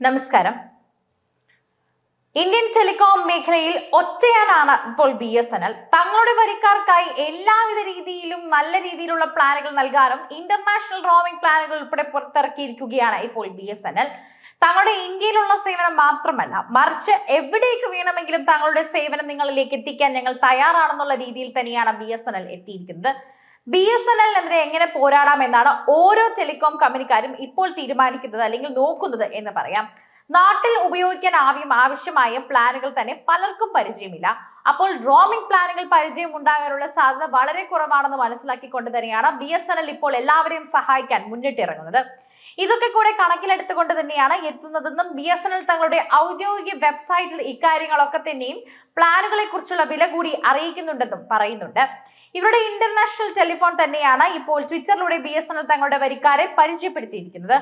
നമസ്കാരം. Indian telecom മേഖലയിൽ ഒറ്റയാനാണ് ഇപ്പോൾ ബി എസ് എൻ എൽ. തങ്ങളുടെ വരിക്കാർക്കായി എല്ലാവിധ രീതിയിലും നല്ല രീതിയിലുള്ള പ്ലാനുകൾ നൽകാനും ഇന്റർനാഷണൽ റോമിംഗ് പ്ലാനുകൾ ഉൾപ്പെടെ പുറത്തിറക്കിയിരിക്കുകയാണ് ഇപ്പോൾ ബി എസ് എൻ എൽ. തങ്ങളുടെ ഇന്ത്യയിലുള്ള സേവനം മാത്രമല്ല മറിച്ച് എവിടേക്ക് വേണമെങ്കിലും തങ്ങളുടെ സേവനം നിങ്ങളിലേക്ക് എത്തിക്കാൻ ഞങ്ങൾ തയ്യാറാണെന്നുള്ള രീതിയിൽ തന്നെയാണ് ബി എസ് എൻ എൽ എത്തിയിരിക്കുന്നത്. ബി എസ് എൻ എല്ലിനെതിരെ എങ്ങനെ പോരാടാം എന്നാണ് ഓരോ ടെലികോം കമ്പനിക്കാരും ഇപ്പോൾ തീരുമാനിക്കുന്നത് അല്ലെങ്കിൽ നോക്കുന്നത് എന്ന് പറയാം. നാട്ടിൽ ഉപയോഗിക്കാൻ ആവശ്യം ആവശ്യമായ പ്ലാനുകൾ തന്നെ പലർക്കും പരിചയമില്ല. അപ്പോൾ റോമിംഗ് പ്ലാനുകൾ പരിചയം ഉണ്ടാകാനുള്ള സാധ്യത വളരെ കുറവാണെന്ന് മനസ്സിലാക്കിക്കൊണ്ട് തന്നെയാണ് ബി എസ് എൻ എൽ ഇപ്പോൾ എല്ലാവരെയും സഹായിക്കാൻ മുന്നിട്ടിറങ്ങുന്നത്. ഇതൊക്കെ കൂടെ കണക്കിലെടുത്തുകൊണ്ട് തന്നെയാണ് എത്തുന്നതെന്നും ബി എസ് എൻ എൽ തങ്ങളുടെ ഔദ്യോഗിക വെബ്സൈറ്റിൽ ഇക്കാര്യങ്ങളൊക്കെ തന്നെയും പ്ലാനുകളെ കുറിച്ചുള്ള വില കൂടി അറിയിക്കുന്നുണ്ടെന്നും പറയുന്നുണ്ട്. ഇവരുടെ ഇന്റർനാഷണൽ ടെലിഫോൺ തന്നെയാണ് ഇപ്പോൾ ട്വിറ്ററിലൂടെ ബി എസ് എൻ എൽ തങ്ങളുടെ വരിക്കാരെ പരിചയപ്പെടുത്തിയിരിക്കുന്നത്.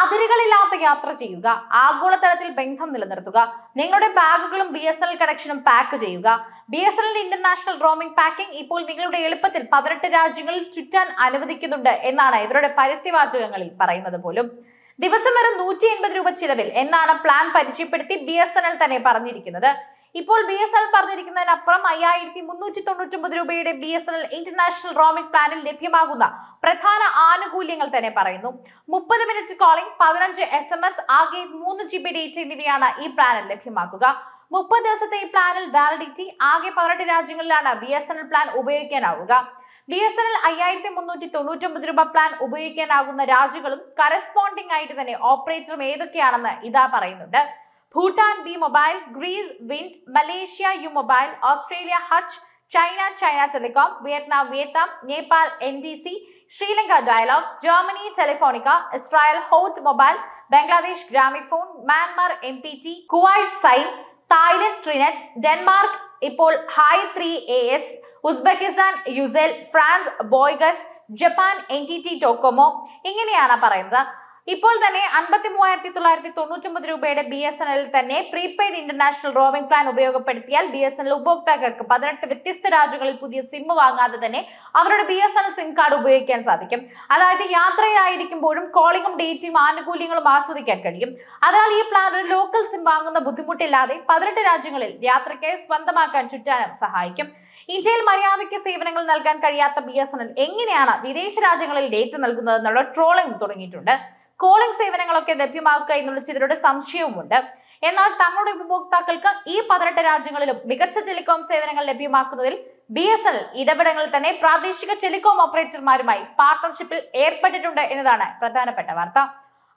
അതിരുകളില്ലാത്ത യാത്ര ചെയ്യുക ആഗോളതലത്തിൽ ബന്ധം നിലനിർത്തുക നിങ്ങളുടെ ബാഗുകളും ബി എസ് എൻ എൽ കണക്ഷനും പാക്ക് ചെയ്യുക. B S N L international roaming packing ഇപ്പോൾ നിങ്ങളുടെ എളുപ്പത്തിൽ പതിനെട്ട് രാജ്യങ്ങളിൽ ചുറ്റാൻ അനുവദിക്കുന്നുണ്ട് എന്നാണ് ഇവരുടെ പരസ്യവാചകങ്ങളിൽ പറയുന്നത് പോലും. ദിവസം വരെ നൂറ്റി എൺപത് രൂപ ചിലവിൽ എന്നാണ് പ്ലാൻ പരിചയപ്പെടുത്തി ബി എസ് എൻ എൽ തന്നെ പറഞ്ഞിരിക്കുന്നത്. ഇപ്പോൾ ബി എസ് എൽ പറഞ്ഞിരിക്കുന്നതിനപ്പുറം അയ്യായിരത്തി മുന്നൂറ്റി തൊണ്ണൂറ്റൊമ്പത് രൂപയുടെ B S L international roaming പ്ലാനിൽ ലഭ്യമാകുന്ന പ്രധാന ആനുകൂല്യങ്ങൾ തന്നെ പറയുന്നു. മുപ്പത് മിനിറ്റ് കോളിംഗ് പതിനഞ്ച് എസ് എം എസ് ആകെ മൂന്ന് ജി ബി ഡേറ്റ് എന്നിവയാണ് ഈ പ്ലാനിൽ ലഭ്യമാക്കുക. മുപ്പത് ദിവസത്തെ ഈ പ്ലാനിൽ വാലിഡിറ്റി ആകെ പതിനെട്ട് രാജ്യങ്ങളിലാണ് B S N L plan ഉപയോഗിക്കാനാവുക. B S N L അയ്യായിരത്തി മുന്നൂറ്റി തൊണ്ണൂറ്റൊമ്പത് രൂപ പ്ലാൻ ഉപയോഗിക്കാനാകുന്ന രാജ്യങ്ങളും കറസ്പോണ്ടിംഗ് ആയിട്ട് തന്നെ ഓപ്പറേറ്ററും ഏതൊക്കെയാണെന്ന് ഇതാ പറയുന്നുണ്ട്. Bhutan B Mobile Greece Wind Malaysia U Mobile Australia Hutch China China Telecom Vietnam Vietnam Nepal N D C Sri Lanka Dialog Germany Telefonica Israel Hot Mobile Bangladesh Grameenphone Myanmar M P T Kuwait Zain Thailand Trinet Denmark ഇപ്പോൾ hi three A S Uzbekistan Ucell France Bouygues Japan N T T Docomo ഇങ്ങനെയാണ് പറയുന്നത് ഇപ്പോൾ തന്നെ അൻപത്തി മൂവായിരത്തി തൊള്ളായിരത്തി തൊണ്ണൂറ്റൊമ്പത് രൂപയുടെ ബി എസ് എൻ എൽ തന്നെ പ്രീപെയ്ഡ് ഇന്റർനാഷണൽ റോമിംഗ് പ്ലാൻ ഉപയോഗപ്പെടുത്തിയാൽ ബി എസ് എൻ എൽ ഉപഭോക്താക്കൾക്ക് പതിനെട്ട് വ്യത്യസ്ത രാജ്യങ്ങളിൽ പുതിയ സിം വാങ്ങാതെ തന്നെ അവരുടെ B S N L sim card ഉപയോഗിക്കാൻ സാധിക്കും. അതായത് യാത്രയിലായിരിക്കുമ്പോഴും കോളിംഗും ഡേറ്റിംഗ് ആനുകൂല്യങ്ങളും ആസ്വദിക്കാൻ കഴിയും. അതിനാൽ ഈ പ്ലാൻ ഒരു ലോക്കൽ സിം വാങ്ങുന്ന ബുദ്ധിമുട്ടില്ലാതെ പതിനെട്ട് രാജ്യങ്ങളിൽ യാത്രയ്ക്കായി സ്വന്തമാക്കാൻ ചുറ്റാനും സഹായിക്കും. ഇന്ത്യയിൽ മര്യാദയ്ക്ക് സേവനങ്ങൾ നൽകാൻ കഴിയാത്ത ബി എസ് എൻ എൽ എങ്ങനെയാണ് വിദേശ രാജ്യങ്ങളിൽ ഡേറ്റ് നൽകുന്നതെന്നുള്ള ട്രോളിംഗ് തുടങ്ങിയിട്ടുണ്ട്. കോളിംഗ് സേവനങ്ങളൊക്കെ ലഭ്യമാക്കുക എന്നുള്ള ചിലരുടെ സംശയവുമുണ്ട്. എന്നാൽ തങ്ങളുടെ ഉപഭോക്താക്കൾക്ക് ഈ പതിനെട്ട് രാജ്യങ്ങളിലും മികച്ച ടെലികോം സേവനങ്ങൾ ലഭ്യമാക്കുന്നതിൽ ബി എസ് എൻ എൽ ഇടപെടങ്ങളിൽ തന്നെ പ്രാദേശിക ടെലികോം ഓപ്പറേറ്റർമാരുമായി പാർട്ണർഷിപ്പിൽ ഏർപ്പെട്ടിട്ടുണ്ട് എന്നതാണ് പ്രധാനപ്പെട്ട വാർത്ത.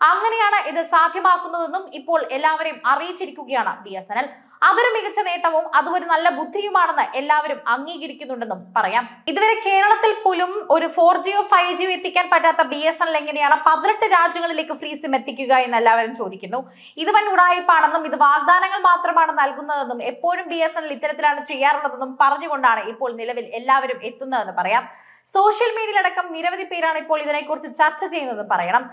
അങ്ങനെയാണ് ഇത് സാധ്യമാക്കുന്നതെന്നും ഇപ്പോൾ എല്ലാവരെയും അറിയിച്ചിരിക്കുകയാണ് ബി എസ് എൻ എൽ. അതൊരു മികച്ച നേട്ടവും അതും ഒരു നല്ല ബുദ്ധിയുമാണെന്ന് എല്ലാവരും അംഗീകരിക്കുന്നുണ്ടെന്നും പറയാം. ഇതുവരെ കേരളത്തിൽ പോലും ഒരു ഫോർ ജിയോ ഫൈവ് ജിയോ എത്തിക്കാൻ പറ്റാത്ത ബി എസ് എൻ എൽ എങ്ങനെയാണ് പതിനെട്ട് രാജ്യങ്ങളിലേക്ക് ഫ്രീ സിം എത്തിക്കുക എന്ന് എല്ലാവരും ചോദിക്കുന്നു. ഇത് വൻ ഉടായ്പാണെന്നും ഇത് വാഗ്ദാനങ്ങൾ മാത്രമാണ് നൽകുന്നതെന്നും എപ്പോഴും ബി എസ് എൻ എൽ ഇത്തരത്തിലാണ് ചെയ്യാറുള്ളതെന്നും പറഞ്ഞുകൊണ്ടാണ് ഇപ്പോൾ നിലവിൽ എല്ലാവരും എത്തുന്നതെന്ന് പറയാം. സോഷ്യൽ മീഡിയയിലടക്കം നിരവധി പേരാണ് ഇപ്പോൾ ഇതിനെക്കുറിച്ച് ചർച്ച ചെയ്യുന്നത്. പറയണം.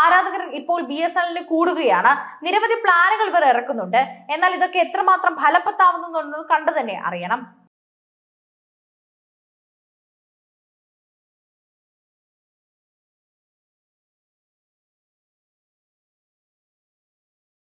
ആരാധകർ ഇപ്പോൾ ബി എസ് എല്ലിന് കൂടുകയാണ്. നിരവധി പ്ലാനുകൾ ഇവർ ഇറക്കുന്നുണ്ട്. എന്നാൽ ഇതൊക്കെ എത്രമാത്രം ഫലവത്താവുന്നുണ്ടെന്ന് കണ്ടു തന്നെ അറിയണം.